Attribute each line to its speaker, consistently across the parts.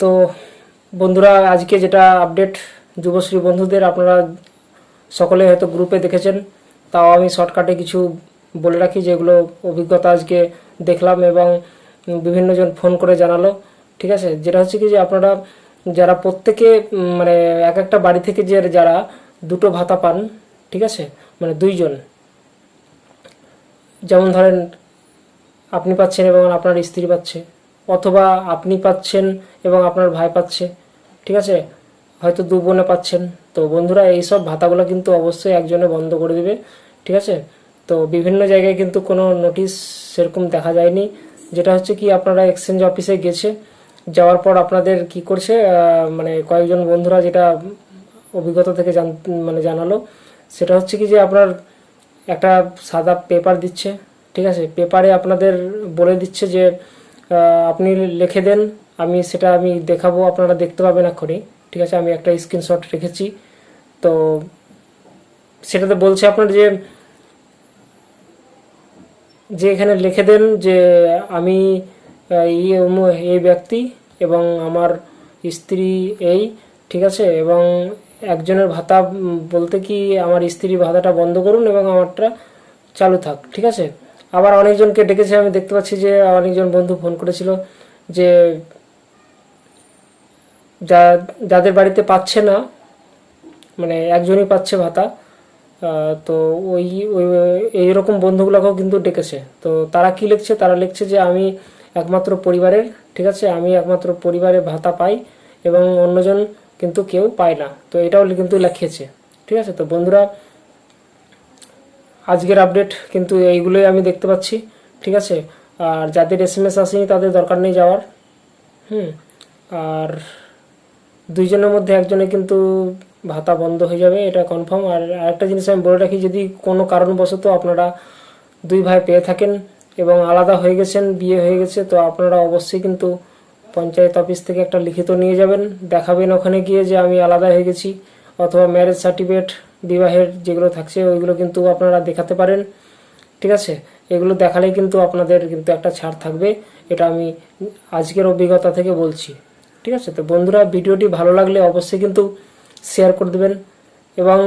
Speaker 1: তো বন্ধুরা, আজকে যেটা আপডেট যুবশ্রী বন্ধুদের, আপনারা সকলে হয়তো গ্রুপে দেখেছেন। তাও আমি শর্টকাটে কিছু বলে রাখি যেগুলো অভিজ্ঞতা আজকে দেখলাম এবং বিভিন্নজন ফোন করে জানালো। ঠিক আছে? যেটা হচ্ছে কি যে আপনারা যারা প্রত্যেকে মানে এক একটা বাড়ি থেকে যে যারা দুটো ভাতা পান, ঠিক আছে? মানে দুইজন। যেমন ধরেন, আপনি পাচ্ছেন এবং আপনার স্ত্রী পাচ্ছে। অথবা আপনি পাচ্ছেন এবং আপনার ভাই পাচ্ছে, ঠিক আছে? হয়তো দু বোনে পাচ্ছেন। তো বন্ধুরা, এইসব ভাতাগুলো কিন্তু অবশ্যই একজনে বন্ধ করে দিবে, ঠিক আছে? তো বিভিন্ন জায়গায় কিন্তু কোনো নোটিশ সেরকম দেখা যায়নি। যেটা হচ্ছে কি, আপনারা এক্সচেঞ্জ অফিসে গেছে, যাওয়ার পর আপনাদের কি করছে মানে কয়েকজন বন্ধুরা যেটা অভিজ্ঞতা থেকে জান মানে জানালো, সেটা হচ্ছে কি যে আপনার একটা সাদা পেপার দিচ্ছে, ঠিক আছে? পেপারে আপনাদের বলে দিচ্ছে যে আপনি লিখে দেন, আমি সেটা আমি দেখাবো, আপনারা দেখতে পাবেন এক্ষুনি। ঠিক আছে, আমি একটা স্ক্রিনশট রেখেছি। তো সেটাতে বলছে আপনার যে যে এখানে লিখে দেন যে আমি এই ব্যক্তি এবং আমার স্ত্রী এই, ঠিক আছে, এবং একজনের ভাতা বলতে কি আমার স্ত্রী ভাতাটা বন্ধ করুন এবং আমারটা চালু থাক, ঠিক আছে? আবার অনেকজনকে ডেকেছে, আমি দেখতে পাচ্ছি যে অনেকজন বন্ধু ফোন করেছিল যে, যা, যাদের বাড়িতে পাচ্ছে না মানে একজনই পাচ্ছে ভাতা তো ওই ওই, এইরকম বন্ধুগুলোকেও কিন্তু ডেকেছে। তো তারা কি লিখছে? তারা লিখছে যে, আমি একমাত্র পরিবারের, ঠিক আছে? আমি একমাত্র পরিবারের ভাতা পাই এবং অন্যজন কিন্তু কেউ পায় না। তো এটাও কিন্তু লিখিয়েছে ঠিক আছে? তো বন্ধুরা আজকের আপডেট কিন্তু এইগুলোই আমি দেখতে পাচ্ছি, ঠিক আছে? আর যাদের এস এম এস আসেনি তাদের দরকার নেই যাওয়ার, হুম? আর দুইজনের মধ্যে একজনে কিন্তু ভাতা বন্ধ হয়ে যাবে, এটা কনফার্ম আর আরেকটা জিনিস আমি বলে রাখি, যদি কোনো কারণবশত আপনারা দুই ভাই পেয়ে থাকেন এবং আলাদা হয়ে গেছেন, বিয়ে হয়ে গেছে, তো আপনারা অবশ্যই কিন্তু পঞ্চায়েত অফিস থেকে একটা লিখিত নিয়ে যাবেন, দেখাবেন ওখানে গিয়ে যে আমি আলাদা হয়ে গেছি, অথবা ম্যারেজ সার্টিফিকেট বিবাহের যেগুলো থাকছে, ওইগুলো কিন্তু আপনারা দেখাতে পারেন। ঠিক আছে? এগুলো দেখালেই কিন্তু আপনাদের কিন্তু একটা ছাড় থাকবে। এটা আমি আজকের অভিজ্ঞতা থেকে বলছি। ঠিক আছে? তো বন্ধুরা, ভিডিওটি ভালো লাগলে অবশ্যই কিন্তু শেয়ার করে দেবেন এবং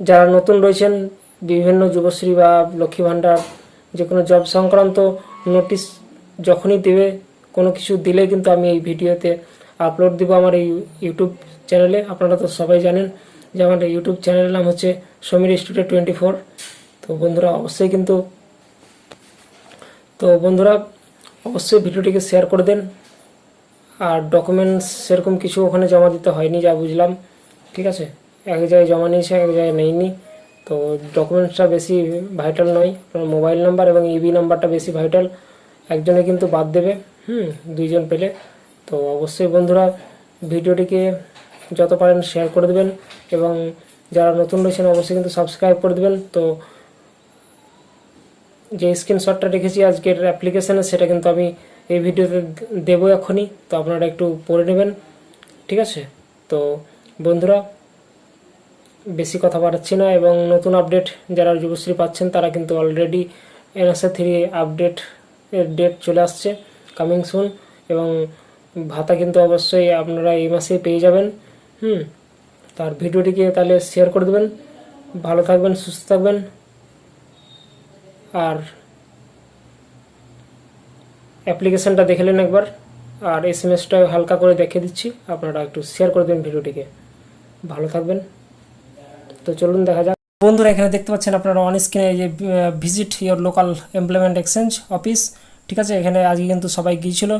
Speaker 1: যারা নতুন রয়েছেন, বিভিন্ন যুবশ্রী বা লক্ষ্মী ভাণ্ডার, যে কোনো জব সংক্রান্ত নোটিশ যখনই দেবে, কোনো কিছু দিলে কিন্তু আমি এই ভিডিওতে আপলোড দিব আমার এই ইউটিউব চ্যানেলে। আপনারা তো সবাই জানেন যে আমার ইউটিউব চ্যানেলের নাম হচ্ছে সমীর স্টুডিও টোয়েন্টি ফোর তো বন্ধুরা, অবশ্যই কিন্তু তো বন্ধুরা, অবশ্যই ভিডিওটিকে শেয়ার করে দেন। আর ডকুমেন্টস সেরকম কিছু ওখানে জমা দিতে হয়নি, যা বুঝলাম। ঠিক আছে? এক জায়গায় জমা নিয়েছে, এক জায়গায় নেয়নি তো ডকুমেন্টসটা বেশি ভাইটাল নয়। আপনার মোবাইল নাম্বার এবং ইবি নাম্বারটা বেশি ভাইটাল একজনে কিন্তু বাদ দেবে, হুম, দুইজন পেলে। তো অবশ্যই বন্ধুরা, ভিডিওটিকে যত পারেন শেয়ার করে দেবেন এবং যারা নতুন রয়েছেন অবশ্যই কিন্তু সাবস্ক্রাইব করে দেবেন। তো যে স্ক্রিনশটটা রেখেছি আজকের অ্যাপ্লিকেশানে সেটা কিন্তু আমি এই ভিডিওতে দেবো এখনই। তো আপনারা একটু পড়ে নেবেন, ঠিক আছে? তো বন্ধুরা, বেশি কথা বাড়াচ্ছি না এবং নতুন আপডেট যারা যুবশ্রী পাচ্ছেন, তারা কিন্তু অলরেডি এনএসএ থ্রি আপডেট এর ডেট চলে আসছে কামিং সুন এবং ভাতা কিন্তু অবশ্যই আপনারা এই মাসেই পেয়ে যাবেন। হুম, তার ভিডিওটিকে তাহলে শেয়ার করে দেবেন। ভালো থাকবেন, সুস্থ থাকবেন। আর অ্যাপ্লিকেশানটা দেখে নিন একবার। আর এস এম এসটা হালকা করে দেখে দিচ্ছি। আপনারা একটু শেয়ার করে দেবেন ভিডিওটিকে। ভালো থাকবেন। তো চলুন, দেখা যাক। বন্ধুরা, এখানে দেখতে পাচ্ছেন আপনারা অন স্ক্রিনে যে visit your local employment exchange office ঠিক আছে, এখানে আজকে কিন্তু সবাই গিয়েছিল।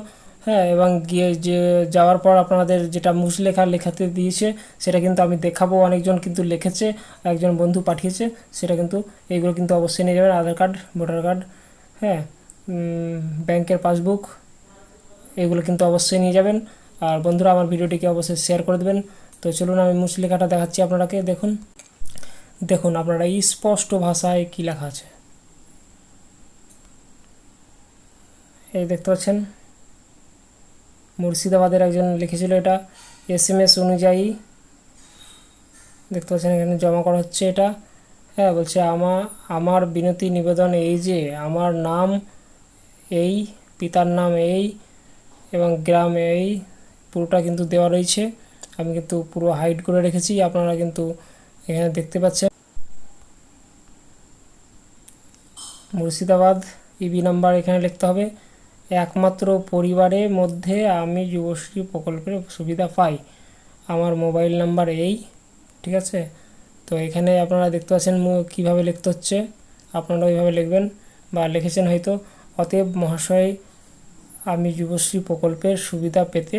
Speaker 1: হ্যাঁ এবং গিয়ে যে যাওয়ার পর আপনাদের যেটা মুসলেখা লেখাতে দিয়েছে, সেটা কিন্তু আমি দেখাবো। অনেকজন কিন্তু লিখেছে, একজন বন্ধু পাঠিয়েছে, সেটা কিন্তু এইগুলো কিন্তু অবশ্যই নিয়ে যাবেন, আধার কার্ড, ভোটার কার্ড হ্যাঁ ব্যাংকের পাসবুক, এগুলো কিন্তু অবশ্যই নিয়ে যাবেন। আর বন্ধুরা, আমার ভিডিওটিকে অবশ্যই শেয়ার করে দেবেন। তো চলুন, আমি মুসলেখাটা দেখাচ্ছি আপনারাকে। দেখুন দেখুন আপনারা স্পষ্ট ভাষায় কী লেখা আছে। এই দেখতে পাচ্ছেন? মুর্শিদাবাদের একজন লিখেছিল এটা এস এম এস অনুযায়ী। দেখতে পাচ্ছেন এখানে জমা করা হচ্ছে এটা। হ্যাঁ বলছে আমা, আমার বিনতি নিবেদন এই যে, আমার নাম এই, পিতার নাম এই এবং গ্রাম এই, পুরোটা কিন্তু দেওয়া রয়েছে। আমি কিন্তু পুরো হাইড করে রেখেছি, আপনারা কিন্তু এখানে দেখতে পাচ্ছেন। মুর্শিদাবাদ ইবি নাম্বার এখানে লিখতে হবে। একমাত্র পরিবারের মধ্যে আমি যুবশ্রী প্রকল্পের সুবিধা পাই। আমার মোবাইল নাম্বার এই, ঠিক আছে? তো এখানে আপনারা দেখতে পাচ্ছেন কীভাবে লিখতে হচ্ছে। আপনারা ওইভাবে লিখবেন বা লিখেছেন হয়তো। অতএব মহাশয়, আমি যুবশ্রী প্রকল্পের সুবিধা পেতে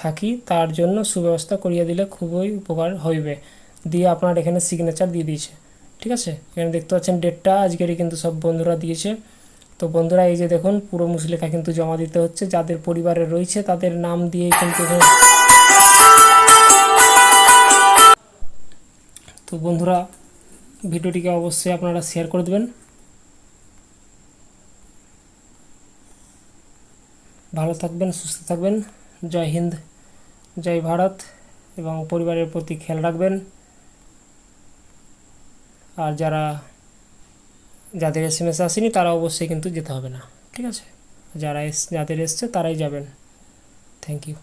Speaker 1: থাকি, তার জন্য সুব্যবস্থা করিয়ে দিলে খুবই উপকার হইবে। দিয়ে আপনার এখানে সিগনেচার দিয়ে দিয়েছে, ঠিক আছে? এখানে দেখতে পাচ্ছেন ডেটটা আজকেরই কিন্তু সব বন্ধুরা দিয়েছে। তো বন্ধুরা, এই যে দেখুন, পুরো মুসলেখা কিন্তু জমা দিতে হচ্ছে। যাদের পরিবারে রয়েছে, তাদের নাম দিয়ে কিন্তু তো বন্ধুরা, ভিডিওটিকে অবশ্যই আপনারা শেয়ার করে দেবেন। ভালো থাকবেন, সুস্থ থাকবেন। জয় হিন্দ, জয় ভারত, এবং পরিবারের প্রতি খেয়াল রাখবেন। আর যারা যাদের এস এম এস আসেনি, তারা অবশ্যই কিন্তু যেতে হবে না। ঠিক আছে? যারা এস, যাদের এসছে, তারাই যাবেন। Thank you